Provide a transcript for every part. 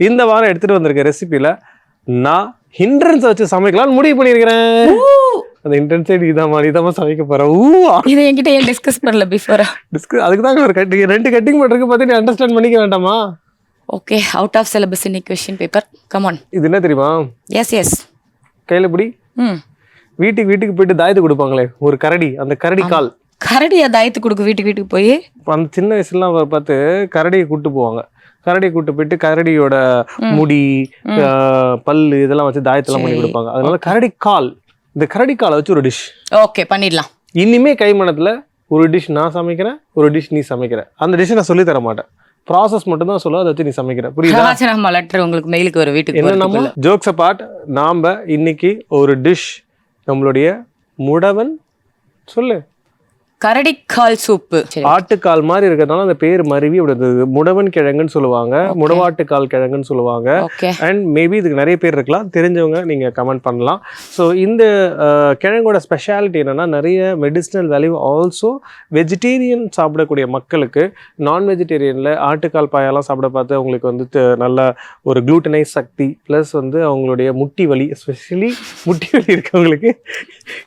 இந்த வாரம் எடுத்துட்டு வந்திருக்க ரெசிபியில நான் ஹிண்ட்ரன்ஸை வச்சு சமைக்கலாம்னு முடிவு பண்ணியிருக்கிறேன். அந்த ஹிண்ட்ரன்ஸே நீ தான் நீ தான் சமைக்க போற. ஊவா இதை என்கிட்ட ஏன் டிஸ்கஸ் பண்ணல பிஃபோரா டிஸ்கு அதுக்கு தாங்க ஒரு கட்டிங் ரெண்டு கட்டிங் பண்ணுறதுக்கு பார்த்து நீ அண்டர்ஸ்டாண்ட் பண்ணிக்க வேண்டாமா? ஓகே அவுட் ஆஃப் சிலபஸ் இன்னைக்கு கொஷின் பேப்பர் கமான் இது என்ன தெரியுமா? எஸ் எஸ் கையில பிடி. ம். வீட்டுக்கு வீட்டுக்கு போயிட்டு தாயத்து கொடுப்பாங்களே ஒரு கரடி அந்த கரடி கால். கரடியா தாயத்து கொடுக்கு வீட்டுக்கு வீட்டுக்கு போய்? அந்த சின்ன வயசுலாம் பார்த்து கரடியை கூட்டு போவாங்க. கரடியை கூட்டு போயிட்டு கரடியோட முடி பல்லு இதெல்லாம் வச்சு தாயத்தெல்லாம் பண்ணி கொடுப்பாங்க. அதனால கரடி கால் இந்த கரடி காலை வச்சு ஒரு டிஷ் ஓகே பண்ணிடலாம். இனிமே கைமணத்துல ஒரு டிஷ் நான் சமைக்கிறேன் ஒரு டிஷ் நீ சமைக்கிற. அந்த டிஷ் நான் சொல்லி தர மாட்டேன். ப்ராசஸ் மட்டும் தான் சொல்ல அதை வச்சு நீ சமைக்கிற. புரியுதா? லெட்டர் உங்களுக்கு மெயிலுக்கு வரும் வீட்டுக்கு என்ன நம்ம. ஜோக்ஸ் அபார்ட் நாம இன்னைக்கு ஒரு டிஷ் நம்மளுடைய முடவன் சொல்லு. கரடி கால் சூப்பு ஆட்டுக்கால் மாதிரி இருக்கிறதுனால அந்த பேர் மருவி இருந்தது. முடவன் கிழங்குன்னு சொல்லுவாங்க. முடவாட்டுக்கால் கிழங்குன்னு சொல்லுவாங்க. அண்ட் மேபி இதுக்கு நிறைய பேர் இருக்கலாம். தெரிஞ்சவங்க நீங்கள் கமெண்ட் பண்ணலாம். ஸோ இந்த கிழங்கோட ஸ்பெஷாலிட்டி என்னன்னா நிறைய மெடிசினல் வேல்யூ ஆல்சோ வெஜிடேரியன் சாப்பிடக்கூடிய மக்களுக்கு நான் வெஜிடேரியனில் ஆட்டுக்கால் பாயெல்லாம் சாப்பிட பார்த்து அவங்களுக்கு வந்து நல்ல ஒரு குளூட்டனைஸ் சக்தி ப்ளஸ் வந்து அவங்களுடைய முட்டி வலி எஸ்பெஷலி முட்டி வலி இருக்கவங்களுக்கு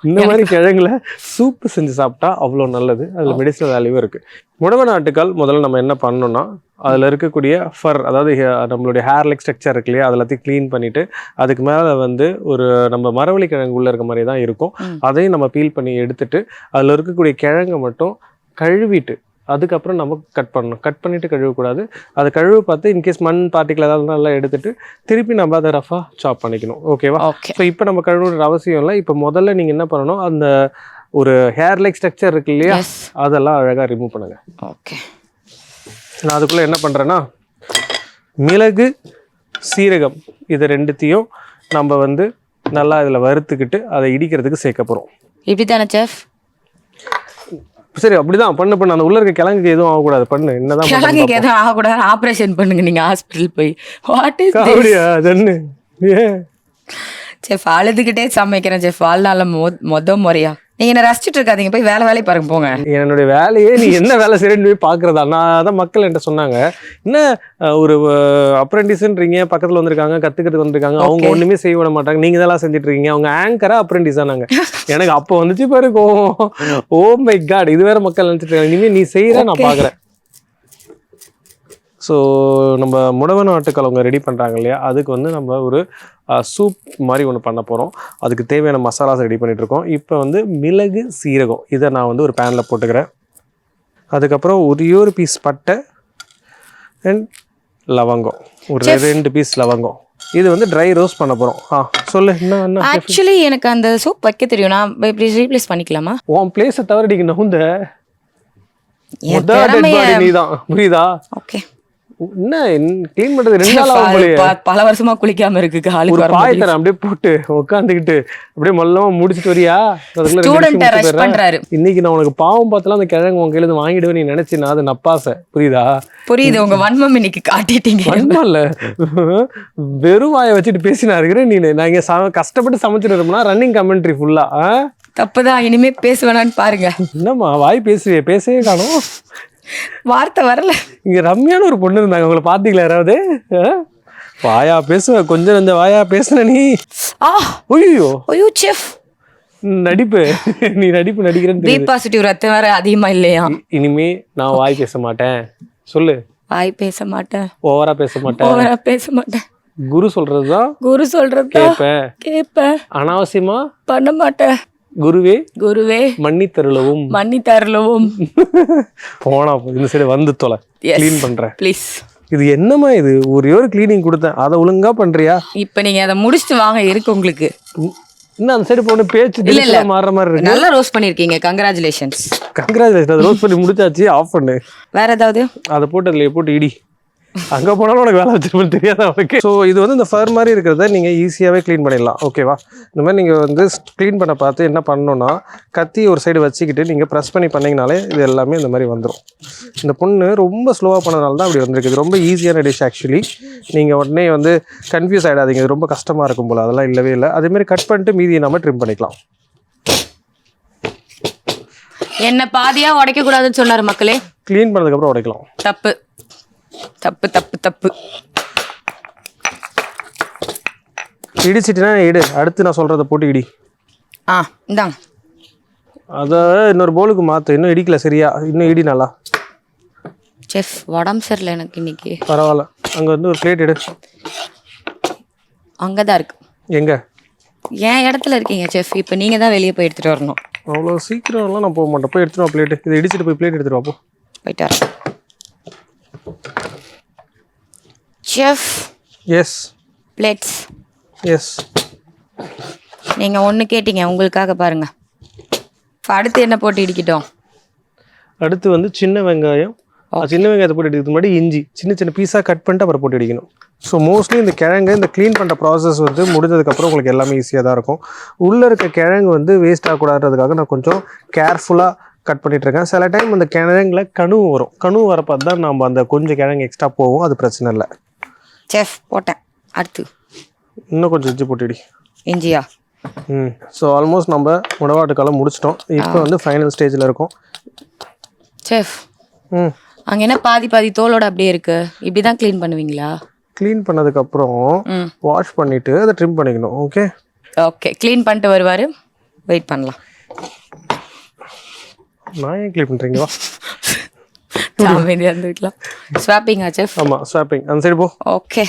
இந்த மாதிரி கிழங்குல சூப்பு செஞ்சு சாப்பிட்டா அவ்வளோ நல்லது. அதில் மெடிசனல் வேல்யூ இருக்குது முடவன் ஆட்டுக்கால் முதல்ல நம்ம என்ன பண்ணணும்னா அதில் இருக்கக்கூடிய ஃபர் அதாவது நம்மளுடைய ஹேர் லைக் ஸ்ட்ரக்சர் இருக்கு இல்லையா? அது எல்லாத்தையும் க்ளீன் பண்ணிட்டு அதுக்கு மேலே வந்து ஒரு நம்ம மரவள்ளி கிழங்கு உள்ள இருக்க மாதிரி தான் இருக்கும். அதையும் நம்ம பீல் பண்ணி எடுத்துட்டு அதில் இருக்கக்கூடிய கிழங்கை மட்டும் கழுவிட்டு அதுக்கப்புறம் நம்ம கட் பண்ணணும். கட் பண்ணிட்டு கழுவக்கூடாது. அதை கழுவு பார்த்து இன்கேஸ் மண் பார்ட்டிக்கல் ஏதாவது நல்லா எடுத்துட்டு திருப்பி நம்ம அதை ரஃபாக சாப் பண்ணிக்கணும். ஓகேவா ஓகே ஸோ இப்போ நம்ம கழுவுற அவசியம் இல்லை. இப்போ முதல்ல நீங்கள் என்ன பண்ணணும்? அந்த ஒரு ஹேர் லைக் ஸ்ட்ரக்சர் இருக்கு இல்லையா? அதெல்லாம் அழகாக ரிமூவ் பண்ணுங்க. ஓகே நான் அதுக்குள்ளே என்ன பண்ணுறேன்னா மிளகு சீரகம் இது ரெண்டுத்தையும் நம்ம வந்து நல்லா இதில் வறுத்துக்கிட்டு அதை இடிக்கிறதுக்கு சேர்க்க போகிறோம் இப்படி தானே செஃப் சரி அப்படிதான். பண்ணு பண்ணு. அந்த உள்ள இருக்க கிழங்குக்கு எதுவும் ஆகக்கூடாது. பண்ணு. என்னதான் கிழங்குக்கு எதுவும் ஆகக்கூடாது. ஆப்ரேஷன் பண்ணுங்க. நீங்க ஹாஸ்பிட்டல் போய். வாட் இஸ் அப்படியா? ஏன்? செஃப் அழுதுகிட்டே சமைக்கிறேன் செஃப் வாழ்நாள மொ மொத முறையா. நீங்க என்ன ரசிச்சுட்டு இருக்காதீங்க. போய் வேலை வேலையை பாருங்க போங்க. என்னுடைய வேலையே நீ என்ன வேலை செய்யறேன்னு போய் பார்க்கறதா? நான் அதான் மக்கள் என்கிட்ட சொன்னாங்க. என்ன ஒரு அப்ரெண்டிஸ்ன்றீங்க பக்கத்துல வந்திருக்காங்க கத்துக்கிறதுக்கு வந்திருக்காங்க. அவங்க. ஒண்ணுமே செய்ய விட மாட்டாங்க. நீங்க இதெல்லாம் செஞ்சுட்டு இருக்கீங்க. அவங்க ஆங்கரா அப்ரெண்டிஸா நாங்க. எனக்கு அப்போ வந்துச்சு பாரு கோவம். ஓ மை காட் இது வேற மக்கள் நினைச்சிட்டு இருக்காங்க. இனிமே நீ செய்யற நான். பாக்குறேன் ஸோ நம்ம முடவன் ஆட்டுக்கள் அவங்க ரெடி பண்ணுறாங்க இல்லையா? அதுக்கு வந்து நம்ம ஒரு சூப் மாதிரி ஒன்று பண்ண போகிறோம் அதுக்கு தேவையான மசாலாஸ் ரெடி பண்ணிட்டு இருக்கோம். இப்போ வந்து மிளகு சீரகம். இதை நான் வந்து ஒரு பேனில் போட்டுக்கிறேன். அதுக்கப்புறம் ஒரே ஒரு பீஸ் பட்டை அண்ட் லவங்கம். ஒரு. ரெண்டு பீஸ் லவங்கம். இது வந்து ட்ரை ரோஸ்ட் பண்ண போகிறோம் ஆ சொல்லு என்ன என்ன ஆக்சுவலி எனக்கு அந்த சூப் வைக்க தெரியும். நான் இப்படி ரீப்ளேஸ் பண்ணிக்கலாமா? உன் பிளேஸை தவிர நீங்க நகுந்த. என் மொத டெட் திறமைய பாடி நீதான். புரியுதா? ஓகே என்ன க்ளீன் பண்றது ரெண்டு நாள் பல வருஷமா குளிக்காம இருக்கு ஒரு காலுக்கு தரேன் அப்படியே போட்டு உட்காந்துக்கிட்டு அப்படியே மொல்லமா முடிச்சிட்டு வரியா? அதுக்குள்ள இன்னைக்கு நான் உனக்கு பாவம் பார்த்தலாம் அந்த கிழங்கு உன் கையில வாங்கிடுவேன் நீ நினைச்சினா அது நப்பாசை. புரியுதா? புரியுது உங்க வன்மம் இன்னைக்கு காட்டிட்டீங்க. இல்ல வெறும் வாயை வச்சுட்டு இருக்கிறேன் நீ நான். இங்க கஷ்டப்பட்டு சமைச்சிட்டு ரன்னிங் கமெண்ட்ரி ஃபுல்லா தப்புதான் இனிமே பேசுவேனான்னு பாருங்க. என்னம்மா வாய் பேசுவியே பேசவே காணும். வார்த்தை வரல. இங்க ரம்யான்னு ஒரு பொண்ணு இருந்தாங்க. உங்களை பாத்தீங்களா யாராவது? வாயா பேசுவ கொஞ்சம் நஞ்ச வாயா பேசுன நீ. ஆ. ஐயோ. ஐயோ செஃப். நடிப்பு. நீ நடிப்பு நடிக்கிறேன்னு பி பாசிட்டிவ் ரத்தம் வேற அதிகமா இல்லையா? இனிமே நான் வாய் பேச மாட்டேன். சொல்லு. வாய் பேச மாட்டேன். ஓவரா பேச மாட்டேன். ஓவரா பேச மாட்டேன். குரு சொல்றதுதான் குரு சொல்றதா கேட்பேன். கேப்பேன் அனாவசியமா? பண்ண மாட்டேன். குருவே குருவே மன்னி தருளவும் மன்னி தரலவும் போனா போ, இந்த சைடு வந்து தொலை. க்ளீன் பண்றேன் ப்ளீஸ் இது என்னம்மா இது? ஒரே ஒரு க்ளீனிங் கொடுத்தேன். அதை ஒழுங்கா பண்றியா? இப்ப நீங்க அதை முடிச்சுட்டு வாங்க இருக்கு உங்களுக்கு. இன்னும் அந்த சைடு போன பேச்சு இல்ல, இல்ல. மாறுற மாதிரி இருக்கு. நல்லா ரோஸ்ட் பண்ணிருக்கீங்க. கங்க்ராச்சுலேஷன்ஸ் கங்க்ராச்சுலேஷன் அது ரோஸ் பண்ணி முடிச்சாச்சு. ஆஃப் பண்ணு. வேற ஏதாவது? அதை போட்டு அதுல போட்டு இடி. அங்க போனாலும் உனக்கு வேலை வச்சிருப்பேன் தெரியாத அவனுக்கு ஸோ இது வந்து இந்த ஃபர் மாதிரி இருக்கிறத நீங்க ஈஸியாவே க்ளீன் பண்ணிடலாம். ஓகேவா இந்த மாதிரி நீங்க வந்து க்ளீன் பண்ண பார்த்து என்ன பண்ணணும்னா கத்தி ஒரு சைடு வச்சுக்கிட்டு நீங்க ப்ரெஸ் பண்ணி பண்ணீங்கனாலே இது எல்லாமே இந்த மாதிரி வந்துடும் இந்த பொண்ணு ரொம்ப ஸ்லோவாக பண்ணனால தான் அப்படி வந்திருக்கு. இது ரொம்ப ஈஸியான டிஷ் ஆக்சுவலி நீங்க உடனே வந்து கன்ஃபியூஸ் ஆயிடாதீங்க. இது ரொம்ப கஷ்டமா இருக்கும் போல. அதெல்லாம் இல்லவே இல்லை. அதே மாதிரி கட் பண்ணிட்டு மீதியை நம்ம ட்ரிம் பண்ணிக்கலாம். என்ன பாதியா உடைக்க கூடாதுன்னு சொன்னாரு மக்களே. க்ளீன் பண்ணதுக்கப்புறம் உடைக்கலாம். தப்பு. தப்பு தப்பு தப்பு. இடிச்சிட்டினா இடு. அடுத்து நான் சொல்கிறத போட்டு இடி. ஆ இந்தாங்க. அதை இன்னொரு போலுக்கு மாற்று இன்னும் இடிக்கல சரியா? இன்னும் இடி நல்லா. செஃப் உடம்பு சரியில்லை எனக்கு இன்னைக்கு. பரவாயில்ல. அங்கே வந்து ஒரு பிளேட் எடு. அங்கே தான் இருக்கு. எங்கே? என் இடத்துல இருக்கீங்க செஃப். இப்போ நீங்கள் தான் வெளியே போய் எடுத்துகிட்டு வரணும். அவ்வளோ சீக்கிரம்லாம் நான் போக மாட்டேன். போய் எடுத்துட்டு பிளேட்டு இதை இடிச்சிட்டு போய் பிளேட் எடுத்துட்டு வா போ. போயிட்டு வரேன். செஃப் எஸ் பிளேட்ஸ் எஸ் நீங்கள் ஒன்று கேட்டீங்க உங்களுக்காக பாருங்க. இப்ப அடுத்து என்ன போட்டு இடிக்கிட்டோம்? அடுத்து வந்து சின்ன வெங்காயம். சின்ன வெங்காயத்தை போட்டு எடுக்கிறதுக்கு முன்னாடி இஞ்சி. சின்ன சின்ன பீஸாக கட் பண்ணிட்டு அப்புறம் போட்டு அடிக்கணும் ஸோ மோஸ்ட்லி இந்த கிழங்கு இந்த க்ளீன் பண்ணுற ப்ராசஸ் வந்து முடிஞ்சதுக்கப்புறம் உங்களுக்கு எல்லாமே ஈஸியாக தான் இருக்கும். உள்ளே இருக்க கிழங்கு வந்து வேஸ்ட் ஆகக்கூடாதுன்றதுக்காக நான் கொஞ்சம் கேர்ஃபுல்லாக கட் பண்ணிட்டு இருக்கேன். சில டைம் அந்த கிழங்குல கனவு வரும். கனவு வரப்போ தான் நம்ம அந்த கொஞ்சம் கிழங்கு எக்ஸ்ட்ரா போகும். அது பிரச்சனை இல்லை. செஃப் போட்டேன். அடுத்து. இன்னும் கொஞ்சம் இஞ்சி போட்டுடி. இஞ்சியா? ம். ஸோ ஆல்மோஸ்ட் நம்ம முடவாட்டுக்காலம் முடிச்சிட்டோம். இப்போ வந்து ஃபைனல் ஸ்டேஜில் இருக்கோம். செஃப் ம். அங்கே என்ன பாதி பாதி தோலோட அப்படியே இருக்கு? இப்படி தான் க்ளீன் பண்ணுவீங்களா? க்ளீன் பண்ணதுக்கப்புறம் வாஷ் பண்ணிவிட்டு அதை ட்ரிம் பண்ணிக்கணும் ஓகே ஓகே க்ளீன் பண்ணிட்டு வருவார். வெயிட் பண்ணலாம். நான் ஏன் க்ளீன் பண்ணுறீங்க வா. அமைதியாக இருந்துக்கலாம் செஃப் ஆமாம் ஸ்வாப்பிங் அந்த சைடு போ. ஓகே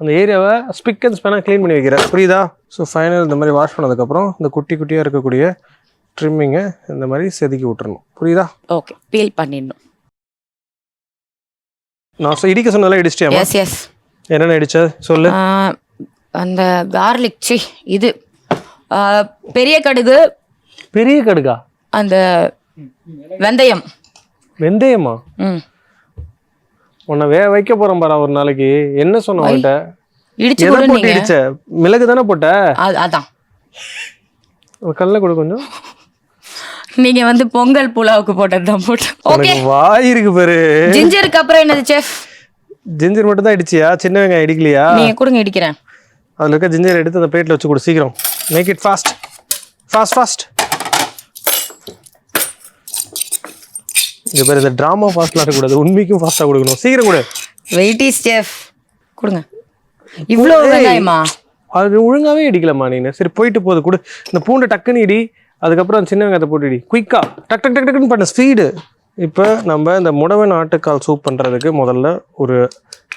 அந்த ஏரியாவை ஸ்பிக் அண்ட் ஸ்பேனாக க்ளீன் பண்ணி வைக்கிறேன். புரியுதா? ஸோ ஃபைனல் இந்த மாதிரி வாஷ் பண்ணதுக்கப்புறம் இந்த குட்டி குட்டியாக இருக்கக்கூடிய ட்ரிம்மிங்கை இந்த மாதிரி செதுக்கி விட்டுறணும். புரியுதா? ஓகே பீல் பண்ணிடணும். நான் இடிக்க சொன்னதெல்லாம் இடிச்சிட்டியாமா எஸ் எஸ் என்னென்ன இடிச்ச? சொல்லு. அந்த கார்லிக் சி இது. பெரிய கடுகு. பெரிய கடுகா? அந்த வெந்தயம். வெந்தயமா? உன்னை வே வைக்க போகிறேன் பாரா ஒரு நாளைக்கு. என்ன சொன்ன உன்கிட்ட? இடிச்சு போட்டு இடிச்ச? மிளகு தானே போட்ட? அது அதான். கல்ல கொடு கொஞ்சம். நீங்க வந்து பொங்கல் புலாவுக்கு போட்டது தான் போட்டேன் ஓகே. வாய் இருக்கு பாரு. ஜிஞ்சருக்கு அப்புறம் என்னது செஃப் ஜிஞ்சர் மட்டும் தான் இடிச்சியா? சின்ன வெங்காயம் இடிக்கலையா? நீங்க கொடுங்க இடிக்கிறேன். அதில் இருக்க ஜிஞ்சர் எடுத்து அந்த பிளேட்டில் வச்சு கொடு சீக்கிரம். Make it fast fast fast இங்கே பேர் இந்த ட்ராமா ஃபாஸ்ட்லாம் இருக்கக்கூடாது. உண்மைக்கும் ஃபாஸ்ட்டாக கொடுக்கணும். சீக்கிரம் கொடு. வெயிட் இஸ் செஃப் கொடுங்க இவ்வளோ வெங்காயமா? அது ஒழுங்காவே இடிக்கலம்மா நீ சரி போயிட்டு போகுது கொடு. இந்த பூண்டை டக்குன்னு இடி. அதுக்கப்புறம் சின்ன வெங்காயத்தை போட்டு இடி. குயிக்காக டக் டக் டக் டக்குன்னு பண்ண. ஸ்பீடு இப்போ நம்ம இந்த முடவன் ஆட்டுக்கால் சூப் பண்ணுறதுக்கு முதல்ல ஒரு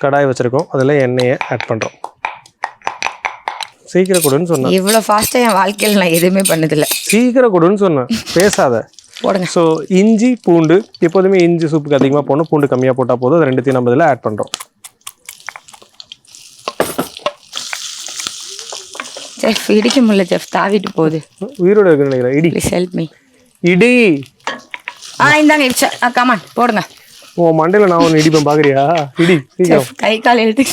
கடாய் வச்சுருக்கோம். அதில் எண்ணெயை ஆட் பண்ணுறோம் சீக்கிரம் கொடுன்னு சொன்னேன். இவ்வளோ ஃபாஸ்ட்டாக என் வாழ்க்கையில் நான் எதுவுமே பண்ணதில்லை. சீக்கிரம் கொடுன்னு சொன்னேன். பேசாத. போடுங்க. ஸோ இஞ்சி பூண்டு எப்போதுமே இஞ்சி சூப்புக்கு அதிகமாக போடணும். பூண்டு கம்மியாக போட்டால் போதும். அது ரெண்டுத்தையும் நம்ம இதில் ஆட் பண்ணுறோம் செஃப் இடிக்க முடியல செஃப் தாவிட்டு போகுது. உயிரோட இருக்குன்னு நினைக்கிறேன். இடி. ப்ளீஸ் ஹெல்ப் மீ இடி. ஆ இந்தாங்க இடிச்சா. ஆ கமான் போடுங்க. உன் மண்டையில் நான் ஒன்று இடிப்பேன் பார்க்குறியா இடி கை கால் எழுத்து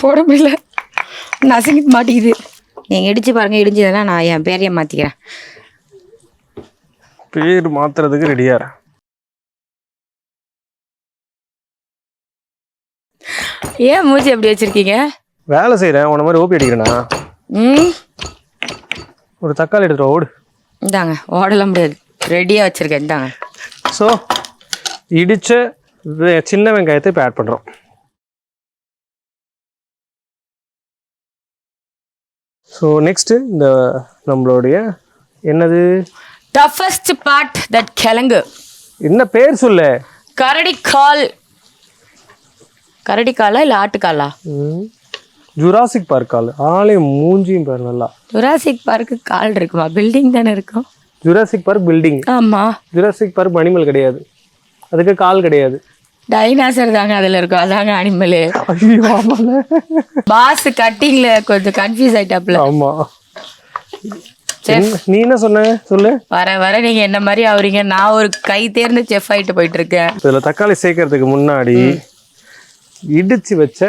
போட முடியல. நசுங்கி மாட்டேங்குது நீங்கள் இடிச்சு பாருங்க இடிஞ்சதுன்னா நான் என் பேரையை மாற்றிக்கிறேன் பேர் மாத்துறதுக்கு ரெடியாக ஏன் மூஞ்சி எப்படி வச்சிருக்கீங்க? வேலை செய்கிறேன் உன்ன மாதிரி ஓபி அடிக்கிறேனா? ம். ஒரு தக்காளி எடுத்துட்டு ஓடு. இந்தாங்க. ஓடலாம் முடியாது. ரெடியாக வச்சிருக்கேன். இந்தாங்க. ஸோ வெ- சின்ன வெங்காயத்தை இப்போ ஆட் பண்ணுறோம் ஸோ நெக்ஸ்ட்டு இந்த நம்மளுடைய என்னது? டஃபஸ்ட் பார்ட் தட் கிழங்கு என்ன பேர் சொல்லு? கரடிக்கால் கரடிக்காலா இல்லை ஆட்டுக்காலா ஜுராசிக் பார்க் ஆள் ஆளே மூஞ்சியும் பாரு நல்லா. ஜுராசிக் பார்க்கு கால் இருக்குமா? பில்டிங் தானே இருக்கும்? ஜுராசிக் பார்க் பில்டிங் ஆமாம் ஜுராசிக் பார்க் அனிமல் கிடையாது. அதுக்கு கால் கிடையாது. டைனாசர் தாங்க அதில் இருக்கும். அதாங்க அனிமலு பாஸ் கட்டிங்ல கொஞ்சம் கன்ஃபியூஸ் ஆயிட்டாப்ல. ஆமா. என்ன- நீ என்ன சொன்ன? சொல்லு. வர வர நீங்க என்ன மாதிரி ஆகுறீங்க நான் ஒரு கை தேர்ந்த செஃப் ஆயிட்டு போயிட்டு இருக்கேன் இதுல தக்காளி சேர்க்கறதுக்கு முன்னாடி இடிச்சு வச்ச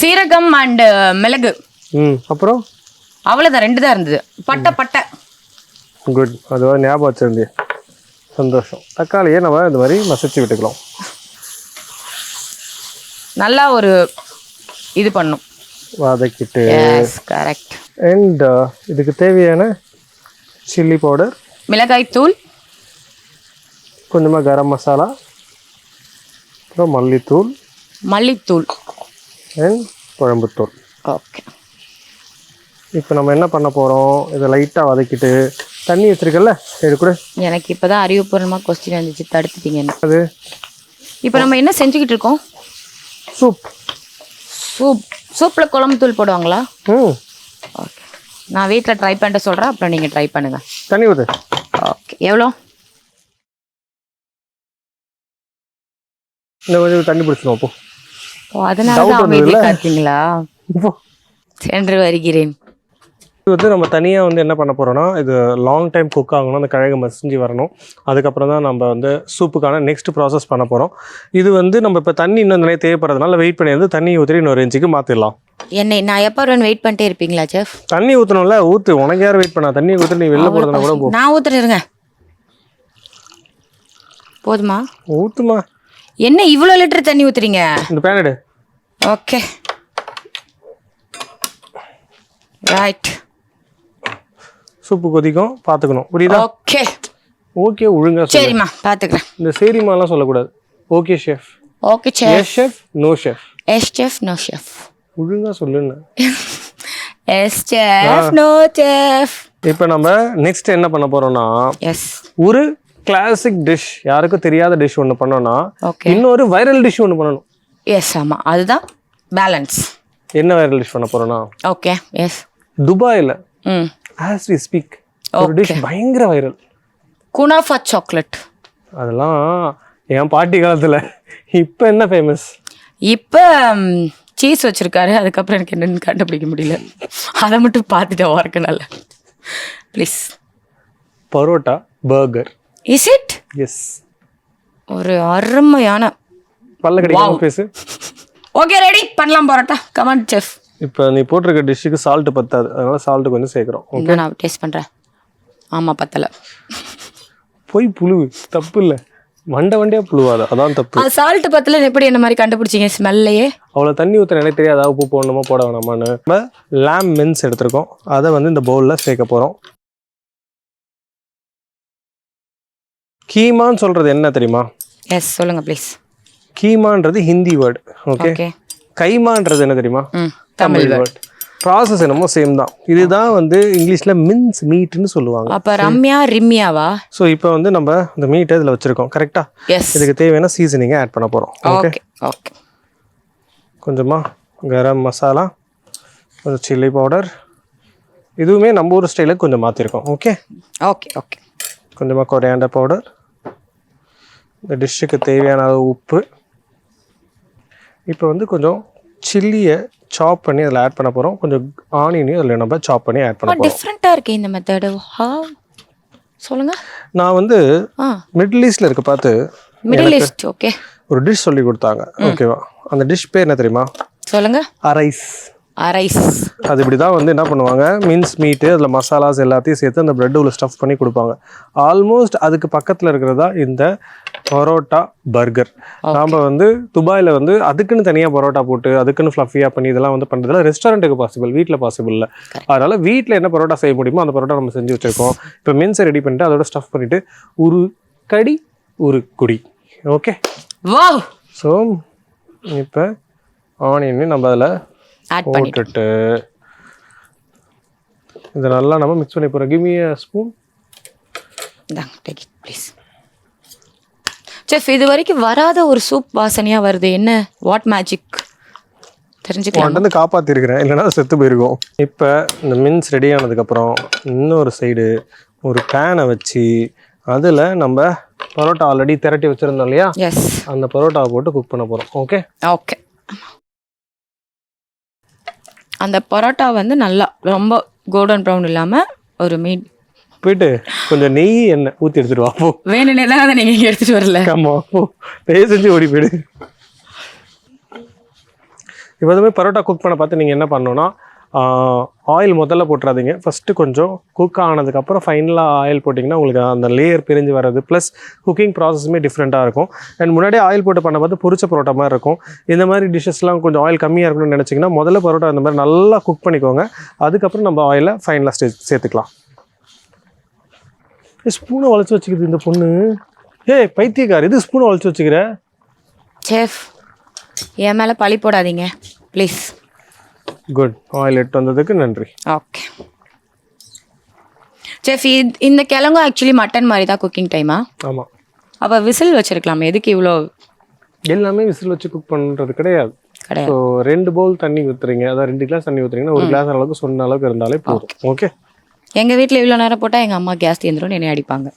சீரகம் அண்ட் மிளகு. ம் அப்புறம்? அவ்வளவுதான் ரெண்டு தான் இருந்தது. பட்டை பட்டை. குட் அதுவா ஞாபகம் வச்சிருந்தே. சந்தோஷம். தக்காளியை நம்ம இந்த மாதிரி மசிச்சு விட்டுக்கலாம். நல்லா ஒரு இது பண்ணும். வதக்கிட்டு. கரெக்ட் அண்ட் இதுக்கு தேவையான சில்லி பவுடர் மிளகாய் தூள் கொஞ்சமாக கரம் மசாலா அப்புறம் மல்லித்தூள் மல்லித்தூள். அண்ட் குழம்புத்தூள். ஓகே இப்போ நம்ம என்ன பண்ண போகிறோம் இதை லைட்டாக வதக்கிட்டு தண்ணி வச்சிருக்கல இது கூட. எனக்கு இப்பதான் அறிவுபூர்வமா கொஸ்டின் வந்துச்சு. தடுத்துட்டீங்க அது? இப்போ நம்ம என்ன செஞ்சுக்கிட்டு இருக்கோம்? சூப் சூப் சூப்பில் குழம்பு தூள் போடுவாங்களா? ம். நான் வீட்டில் ட்ரை பண்ணிட்டு சொல்கிறேன் அப்புறம் நீங்கள் ட்ரை பண்ணுங்க. தண்ணி ஊற்று ஓகே எவ்வளோ? இந்த கொஞ்சம் தண்ணி பிடிச்சிடும் அப்போ ஓ அதனால தான் அமைதி வந்ததுல? காத்தீங்களா இப்போ சென்று வருகிறேன். இது வந்து நம்ம தனியாக வந்து என்ன பண்ண போகிறோம்னா இது லாங் டைம் குக் ஆகணும் அந்த கழகு மசிஞ்சு வரணும். அதுக்கப்புறம் தான் நம்ம வந்து சூப்புக்கான நெக்ஸ்ட் ப்ராசஸ் பண்ண போகிறோம் இது வந்து நம்ம இப்போ தண்ணி இன்னும் நிறைய தேவைப்படுறதுனால வெயிட் பண்ணி வந்து தண்ணி ஊற்றி இன்னொரு இன்ச்சுக்கு மாற்றிடலாம் என்னை நான் எப்போ வருவேன் வெயிட் பண்ணிட்டே இருப்பீங்களா செஃப் தண்ணி ஊற்றணும்ல ஊற்று உனக்கு யார் வெயிட் பண்ணா? தண்ணி ஊற்றி நீ வெளில போகிறதுனா கூட போ. நான் ஊத்துறேங்க போதுமா? ஊற்றுமா என்ன இவ்வளோ லிட்டர் தண்ணி ஊத்துறீங்க? இந்த பேனடு ஓகே ரைட் சூப்பு கொதிக்கும் பார்த்துக்கணும். புரியுதா? ஓகே. ஓகே ஒழுங்கா சரிம்மா பார்த்துக்கிறேன். இந்த சேரிமாலாம் சொல்லக்கூடாது. Okay chef. Okay chef yes chef no chef. Yes chef no chef ஒழுங்கா சொல்லுன்னு. எஸ் செஃப் நோ செஃப் இப்போ நம்ம நெக்ஸ்ட் என்ன பண்ண போறோம்னா எஸ் ஒரு கிளாசிக் டிஷ் யாருக்கும் தெரியாத டிஷ் ஒன்று பண்ணோம்னா இன்னொரு வைரல் டிஷ் ஒன்று பண்ணணும். எஸ் ஆமாம் அதுதான் பேலன்ஸ் என்ன வைரல் டிஷ் பண்ண போறோம்னா ஓகே எஸ் துபாயில் ஆஸ் வி ஸ்பீக் ஒரு டிஷ் பயங்கர வைரல் குனாஃபா சாக்லேட் அதெல்லாம் என் பாட்டி காலத்துல. இப்போ என்ன ஃபேமஸ் இப்போ சீஸ் வச்சிருக்காரு. அதுக்கப்புறம் எனக்கு என்னன்னு கண்டுபிடிக்க முடியல. அதை மட்டும் பார்த்துட்டு வரக்கனால please parotta burger is it yes ஒரு அருமையான பல்ல கடிக்காம பேசு. ஓகே ரெடி பண்ணலாம் பரோட்டா. கமான் செஃப் இப்போ நீ போட்டிருக்க டிஷ்ஷுக்கு சால்ட் பத்தாது. அதனால சால்ட் கொஞ்சம் சேர்க்குறோம். நான் டேஸ்ட் பண்ணுறேன் ஆமாம் பத்தலை. போய் புழு. தப்பு இல்லை. வண்டை வண்டியா புழுவாது. அதான் தப்பு. சால்ட் பத்தல எப்படி என்ன மாதிரி கண்டுபிடிச்சிங்க? ஸ்மெல்லையே அவ்வளோ தண்ணி ஊற்ற எனக்கு தெரியாதா. உப்பு போடணுமா போட வேணாமான்னு. நம்ம லேம் மென்ஸ் எடுத்திருக்கோம். அதை வந்து இந்த பவுலில் சேர்க்க போகிறோம் கீமான்னு சொல்கிறது என்ன தெரியுமா? எஸ் சொல்லுங்க ப்ளீஸ் கீமான்றது ஹிந்தி வேர்டு ஓகே ஓகே கைமான்றது என்ன தெரியுமா? தமிழ் வேர்ட் ப்ராசஸ் என்னமோ சேம் தான். இதுதான் வந்து இங்கிலீஷில் மின்ஸ் மீட்னு சொல்லுவாங்க. அப்போ ரம்யா ரிம்யாவா? ஸோ இப்போ வந்து நம்ம இந்த மீட்டை இதில் வச்சுருக்கோம் கரெக்டாக எஸ் இதுக்கு தேவையான சீசனிங்கை ஆட் பண்ண போகிறோம் ஓகே ஓகே கொஞ்சமாக கரம் மசாலா கொஞ்சம் சில்லி பவுடர் இதுவுமே நம்ம ஊர் ஸ்டைலுக்கு கொஞ்சம் மாற்றிருக்கோம் ஓகே ஓகே ஓகே கொஞ்சமாக கொரியாண்டர் பவுடர் இந்த டிஷ்ஷுக்கு தேவையான அளவு உப்பு. இப்போ வந்து கொஞ்சம் சில்லியை சாப் பண்ணி அதில் ஆட் பண்ண போகிறோம் கொஞ்சம் ஆனியனையும் அதில் நம்ம சாப் பண்ணி ஆட் பண்ண போகிறோம் டிஃப்ரெண்ட்டாக இருக்கு இந்த மெத்தடு ஹா சொல்லுங்க. நான் வந்து மிடில் ஈஸ்டில் இருக்க பார்த்து. மிடில் ஈஸ்ட் ஓகே ஒரு டிஷ் சொல்லி கொடுத்தாங்க. ஓகேவா அந்த டிஷ் பேர் என்ன தெரியுமா? சொல்லுங்க. அரைஸ். அரைஸ் அது இப்படி தான் வந்து என்ன பண்ணுவாங்க? மீன்ஸ் மீட்டு அதில் மசாலாஸ் எல்லாத்தையும் சேர்த்து அந்த பிரெட் உள்ள ஸ்டஃப் பண்ணி கொடுப்பாங்க. ஆல்மோஸ்ட் அதுக்கு பக்கத்தில் இருக்கிறதா இந்த பரோட்டா பர்கர் நாம் வந்து துபாயில் வந்து அதுக்குன்னு தனியாக பரோட்டா போட்டு அதுக்குன்னு ஃப்ளஃபியாக பண்ணி இதெல்லாம் வந்து பண்ணுறதுல ரெஸ்டாரண்ட்டுக்கு பாசிபிள் வீட்டில் பாசிபிள் இல்லை. அதனால் வீட்டில் என்ன பரோட்டா செய்ய முடியுமோ அந்த பரோட்டா நம்ம செஞ்சு வச்சுருக்கோம். இப்போ மீன்ஸை ரெடி பண்ணிட்டு அதோட ஸ்டஃப் பண்ணிவிட்டு ஒரு கடி ஒரு குடி. ஓகே வாவ் ஸோ இப்போ ஆனியன் நம்ம அதில் ஆட் பண்ணி போட்டுட்டு இதை நல்லா நம்ம மிக்ஸ் பண்ணி போகிறோம் கிவ் ஸ்பூன் இந்தாங்க டேக் இட் ப்ளீஸ் செஃப் இது வரைக்கும் வராத ஒரு சூப் வாசனையா வருது. என்ன? வாட் மேஜிக் தெரிஞ்சுக்கலாம்? வந்து காப்பாற்றிருக்கிறேன் இல்லைன்னா செத்து போயிருக்கோம். இப்போ இந்த மின்ஸ் ரெடி ஆனதுக்கப்புறம் இன்னொரு சைடு ஒரு பேனை வச்சு அதில் நம்ம பரோட்டா ஆல்ரெடி திரட்டி வச்சுருந்தோம் இல்லையா? எஸ் அந்த பரோட்டாவை போட்டு குக் பண்ண போகிறோம் ஓகே ஓகே அந்த பரோட்டா வந்து நல்லா ரொம்ப கோல்டன் ப்ரௌன் இல்லாம ஒரு மீட் போயிட்டு கொஞ்சம் நெய் எண்ணெய் ஊற்றி எடுத்துட்டு வா போ. வேணும்னே தான் அதை நீங்க இங்க எடுத்துட்டு வரல. ஆமா போ. தயவு செஞ்சு ஓடி போயிடு. இப்போ பரோட்டா குக் பண்ண பார்த்து நீங்கள் என்ன பண்ணணும்னா ஆயில் முதல்ல போட்டுறாதீங்க. ஃபஸ்ட்டு கொஞ்சம் குக் ஆனதுக்கப்புறம் ஃபைனலாக ஆயில் போட்டிங்கன்னா உங்களுக்கு அந்த லேயர் பிரிஞ்சு வர்றது ப்ளஸ் குக்கிங் ப்ராசஸுமே டிஃப்ரெண்ட்டாக இருக்கும். அண்ட் முன்னாடியே ஆயில் போட்டு பண்ண பார்த்து பொரிச்ச பரோட்டா மாதிரி இருக்கும். இந்த மாதிரி டிஷ்ஷஸ்லாம் கொஞ்சம் ஆயில் கம்மியாக இருக்கணும்னு நினச்சிங்கன்னா முதல்ல பரோட்டா இந்த மாதிரி நல்லா குக் பண்ணிக்கோங்க. அதுக்கப்புறம் நம்ம ஆயிலை ஃபைனலாக சே சேர்த்துக்கலாம். ஸ்பூனை வளைச்சி வச்சுக்குது இந்த பொண்ணு. ஏய் பைத்தியக்கார் இது ஸ்பூனை வளைச்சி வச்சுக்கிற? சேஃப் என் மேலே பழி போடாதீங்க ப்ளீஸ் குட் ஆயில் எட்டு வந்ததுக்கு நன்றி ஓகே செஃப் இந்த கிழங்கும் ஆக்சுவலி மட்டன் மாதிரி தான் குக்கிங் டைமா ஆமாம் அப்போ விசில் வச்சிருக்கலாமே எதுக்கு இவ்வளோ எல்லாமே விசில் வச்சு குக் பண்ணுறது கிடையாது ஸோ ரெண்டு பவுல் தண்ணி ஊற்றுறீங்க அதாவது ரெண்டு கிளாஸ் தண்ணி ஊற்றுறீங்கன்னா ஒரு கிளாஸ் அளவுக்கு சொன்ன அளவுக்கு இருந்தாலே போதும் ஓகே எங்கள் வீட்டில் இவ்வளோ நேரம் போட்டால் எங்கள் அம்மா கேஸ் தீர்ந்துரும் என்னை அடிப்பாங்க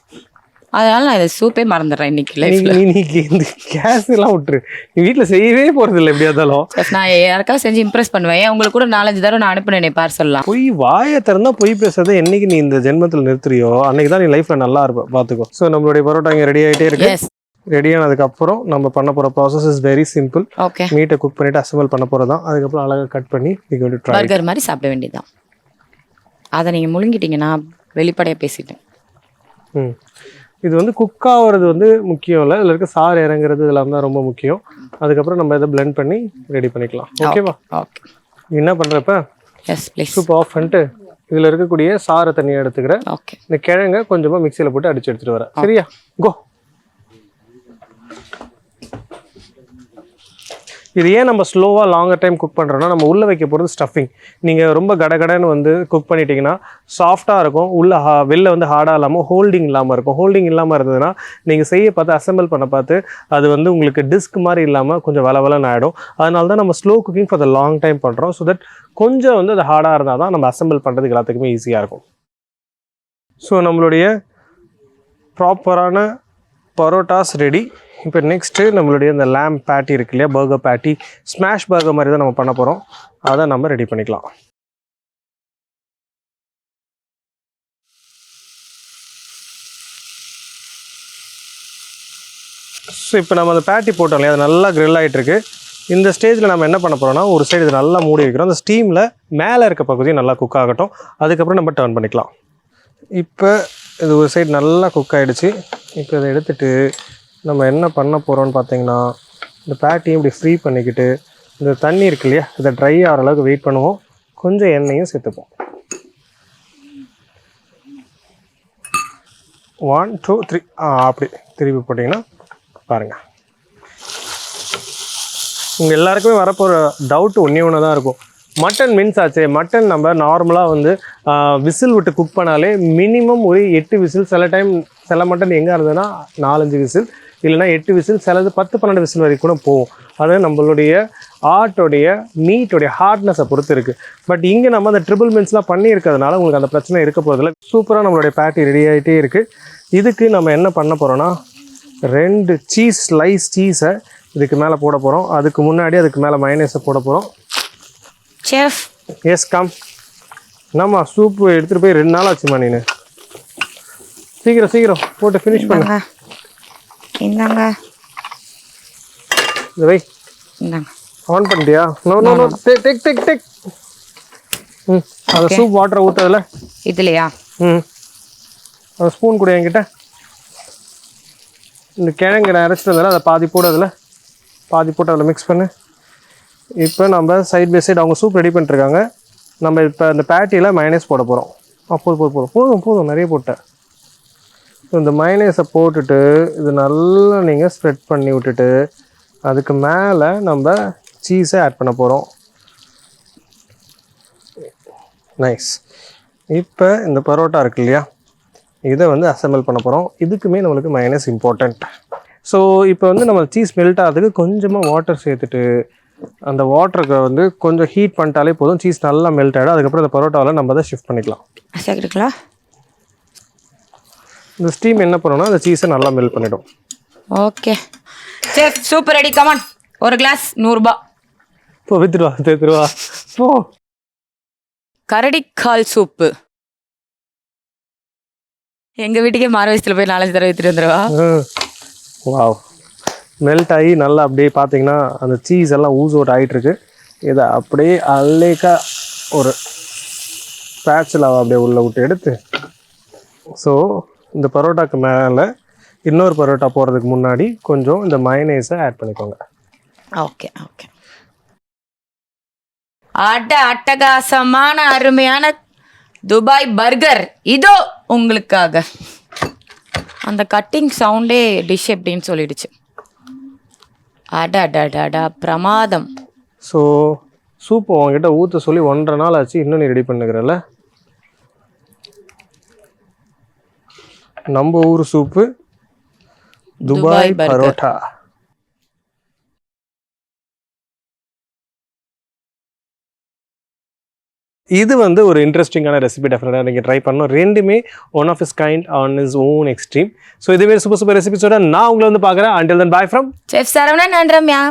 அதனால நான் இதை சூப்பே மறந்துடுறேன் இன்னைக்கு நீ நீ இந்த கேஸ் எல்லாம் விட்டுரு. நீ வீட்டில் செய்யவே போகிறது இல்லை எப்படியா இருந்தாலும். நான் யாருக்காவது செஞ்சு இம்ப்ரெஸ் பண்ணுவேன். ஏன் உங்களுக்கு கூட நாலஞ்சு தடவை நான் அனுப்பினேன் பார்சல்லாம் பொய் வாயை திறந்தா பொய் பேசுறதை என்னைக்கு நீ இந்த ஜென்மத்தில் நிறுத்துறியோ அன்னைக்கு தான் நீ லைஃப்ல நல்லா இருப்ப பார்த்துக்கோ ஸோ நம்மளுடைய பரோட்டா இங்கே ரெடி ஆகிட்டே இருக்கு. ரெடி ஆனதுக்கு அப்புறம் நம்ம பண்ண போற process is very simple okay மீட்டை குக் பண்ணிட்டு அசம்பிள் பண்ண போறது தான் அதுக்கப்புறம் அழகா கட் பண்ணி நீங்க வந்து ட்ரை பர்கர் மாதிரி சாப்பிட வேண்டியதுதான். அதை நீங்கள் முழுங்கிட்டீங்க நான் வெளிப்படையாக பேசிட்டேன். ம். இது வந்து குக் ஆகிறது வந்து முக்கியம் இல்லை. இதில் இருக்க சாறு இறங்குறது இதெல்லாம் தான் ரொம்ப முக்கியம். அதுக்கப்புறம் நம்ம இதை blend பண்ணி ரெடி பண்ணிக்கலாம். ஓகேவா ஓகே நீ என்ன எஸ் ப்ளீஸ் சூப் ஆஃப் பண்ணிட்டு இதில் இருக்கக்கூடிய சாறை தண்ணியை எடுத்துக்கிற ஓகே இந்த கிழங்க கொஞ்சமா மிக்சியில் போட்டு அடிச்சு எடுத்துட்டு வர சரியா? கோ இது ஏன் நம்ம ஸ்லோவாக லாங்கர் டைம் குக் பண்ணுறோன்னா நம்ம உள்ளே வைக்க போகிறது ஸ்டஃபிங் நீங்கள் ரொம்ப கடகடன்னு வந்து குக் பண்ணிட்டீங்கன்னா சாஃப்டாக இருக்கும். உள்ளே ஹா வெளில வந்து ஹார்டாக இல்லாமல் ஹோல்டிங் இல்லாமல் இருக்கும். ஹோல்டிங் இல்லாமல் இருந்ததுன்னா நீங்கள் செய்ய பார்த்து அசெம்பிள் பண்ண பார்த்து அது வந்து உங்களுக்கு டிஸ்க் மாதிரி இல்லாமல் கொஞ்சம் வளவலன்னு ஆகிடும் அதனால தான் நம்ம slow cooking for the long time பண்ணுறோம் ஸோ தட் கொஞ்சம் வந்து அது ஹார்டாக இருந்தால் தான் நம்ம அசெம்பிள் பண்ணுறதுக்கு எல்லாத்துக்குமே ஈஸியாக இருக்கும். ஸோ நம்மளுடைய ப்ராப்பரான பரோட்டாஸ் ரெடி. இப்போ நெக்ஸ்ட்டு நம்மளுடைய இந்த லேம் பேட்டி இருக்கு இல்லையா பர்கர் பேட்டி ஸ்மாஷ் பர்கர் மாதிரி தான் நம்ம பண்ண போகிறோம் அதை நம்ம ரெடி பண்ணிக்கலாம். ஸோ இப்போ நம்ம அந்த பேட்டி போட்டோம் இல்லையா அது நல்லா க்ரில் ஆகிட்டுருக்கு இந்த ஸ்டேஜில் நம்ம என்ன பண்ண போகிறோம்னா ஒரு சைடு இது நல்லா மூடி வைக்கிறோம். அந்த ஸ்டீமில் மேலே இருக்க பகுதியும் நல்லா குக் ஆகட்டும். அதுக்கப்புறம் நம்ம டர்ன் பண்ணிக்கலாம். இப்போ இது ஒரு சைடு நல்லா குக் ஆகிடுச்சு இப்போ இதை எடுத்துகிட்டு நம்ம என்ன பண்ண போகிறோம்னு பார்த்தீங்கன்னா இந்த பேட்டியும் இப்படி ஃப்ரீ பண்ணிக்கிட்டு இந்த தண்ணி இருக்கு இல்லையா இதை ட்ரை ஆகிற அளவுக்கு வெயிட் பண்ணுவோம். கொஞ்சம் எண்ணெயும் சேர்த்துப்போம். ஒன் டூ த்ரீ ஆ அப்படி திருப்பி போட்டிங்கன்னா பாருங்கள் உங்கள் எல்லாருக்குமே வரப்போகிற டவுட்டு ஒன்றே ஒன்று தான் இருக்கும். மட்டன் மீன்ஸ் ஆச்சு. மட்டன் நம்ம நார்மலாக வந்து விசில் விட்டு குக் பண்ணாலே மினிமம் ஒரு எட்டு விசில். சில டைம் சில மட்டன் எங்கே இருந்ததுன்னா நாலஞ்சு விசில். இல்லைன்னா எட்டு விசில் சிலது பத்து பன்னெண்டு விசில் வரைக்கும் கூட போகும். அது நம்மளுடைய ஆர்ட்டோடைய மீட்டோடைய ஹார்ட்னஸை பொறுத்து இருக்குது பட் இங்கே நம்ம அந்த ட்ரிபிள் மின்ஸ்லாம் பண்ணியிருக்கிறதுனால உங்களுக்கு அந்த பிரச்சனை இருக்க போகிறதில்ல சூப்பராக நம்மளுடைய பேட்டி ரெடி ஆகிட்டே இருக்குது இதுக்கு நம்ம என்ன பண்ண போகிறோன்னா ரெண்டு சீஸ் ஸ்லைஸ் சீஸை இதுக்கு மேலே போட போகிறோம் அதுக்கு முன்னாடி அதுக்கு மேலே மயனேஸை போட போகிறோம் செஃப் எஸ் கம் என்னம்மா சூப்பு எடுத்துகிட்டு போய் ரெண்டு நாள் ஆச்சுமா நீனு? சீக்கிரம் சீக்கிரம் போட்டு ஃபினிஷ் பண்ணு. இந்தாங்க. இது வை. இந்தாங்க. ஆன் பண்ணிட்டியா? No no no take take take take ம் அந்த சூப் வாட்டரை ஊற்றதில்ல இதுலையா? ம். அந்த ஸ்பூன் கூட என்கிட்ட. இந்த கிழங்கு நான் அரைச்சிட்டு வந்ததில்ல அதை பாதி போடு அதில். பாதி போட்டு அதில் மிக்ஸ் பண்ணு. இப்போ நம்ம சைட் பை சைடு அவங்க சூப் ரெடி பண்ணிட்டுருக்காங்க. நம்ம இப்போ அந்த பேட்டியில் மைனஸ் போட போகிறோம் அப்போது போதும் போதும் போதும். போதும் நிறைய போட்டேன். இந்த மயனேஸை போட்டுட்டு இது நல்லா நீங்கள் ஸ்ப்ரெட் பண்ணி விட்டுட்டு அதுக்கு மேலே நம்ம சீஸை ஆட் பண்ண போகிறோம் நைஸ் இப்போ இந்த பரோட்டா இருக்கு இல்லையா? இதை வந்து அசெம்பிள் பண்ண போகிறோம் இதுக்குமே நம்மளுக்கு மைனஸ் இம்பார்ட்டண்ட் ஸோ இப்போ வந்து நம்ம சீஸ் மெல்ட் ஆகிறதுக்கு கொஞ்சமாக வாட்டர் சேர்த்துட்டு அந்த வாட்டருக்கு வந்து கொஞ்சம் ஹீட் பண்ணிட்டாலே போதும். சீஸ் நல்லா மெல்ட் ஆகிடும் அதுக்கப்புறம் இந்த பரோட்டாவில் நம்ம அதை ஷிஃப்ட் பண்ணிக்கலாம். சேர்க்குறீங்களா இந்த ஸ்டீம் என்ன பண்ணணும்னா அந்த சீஸை நல்லா மெல்ட் பண்ணிடும். Okay chef super ready come on ஒரு கிளாஸ் நூறுரூபா இப்போ வித்துருவா தேத்துருவா போ. கரடிக்கால் சூப்பு. எங்கள் வீட்டுக்கே மாறு வயசுல போய் நாலஞ்சு தடவை எடுத்துட்டு வந்துடுவா வாவ் மெல்ட் ஆகி நல்லா அப்படியே பார்த்தீங்கன்னா அந்த சீஸ் எல்லாம் ஊஸ் அவுட் இதை அப்படியே அல்லேக்கா ஒரு பேட்சில் அப்படியே உள்ளே விட்டு எடுத்து ஸோ இந்த பரோட்டாக்கு மேலே இன்னொரு பரோட்டா போகிறதுக்கு முன்னாடி கொஞ்சம் இந்த மயனேஸை ஆட் பண்ணிக்கோங்க. ஓகே ஓகே அட அட்டகாசமான அருமையான துபாய் பர்கர். இதோ உங்களுக்காக. அந்த கட்டிங் சவுண்டே டிஷ் எப்படின்னு சொல்லிடுச்சு. அட அட அட, அட பிரமாதம். ஸோ சூப்பு உங்ககிட்ட ஊற்ற சொல்லி ஒன்றரை நாள் ஆச்சு இன்னும் நீ ரெடி பண்ணுகிறல்ல நம்ம ஊர் சூப்பு துபாய். பரோட்டா. இது வந்து ஒரு இன்ட்ரெஸ்டிங்கான ரெசிபி டெஃபினட்டாக நீங்கள் ட்ரை பண்ணணும். ரெண்டுமே one of is kind on is own extreme so இதுவே சூப்பர் சூப்பர் ரெசிபிஸோட நான் உங்களை வந்து பார்க்குறேன். Until then bye from chef Saravanan and Ramya.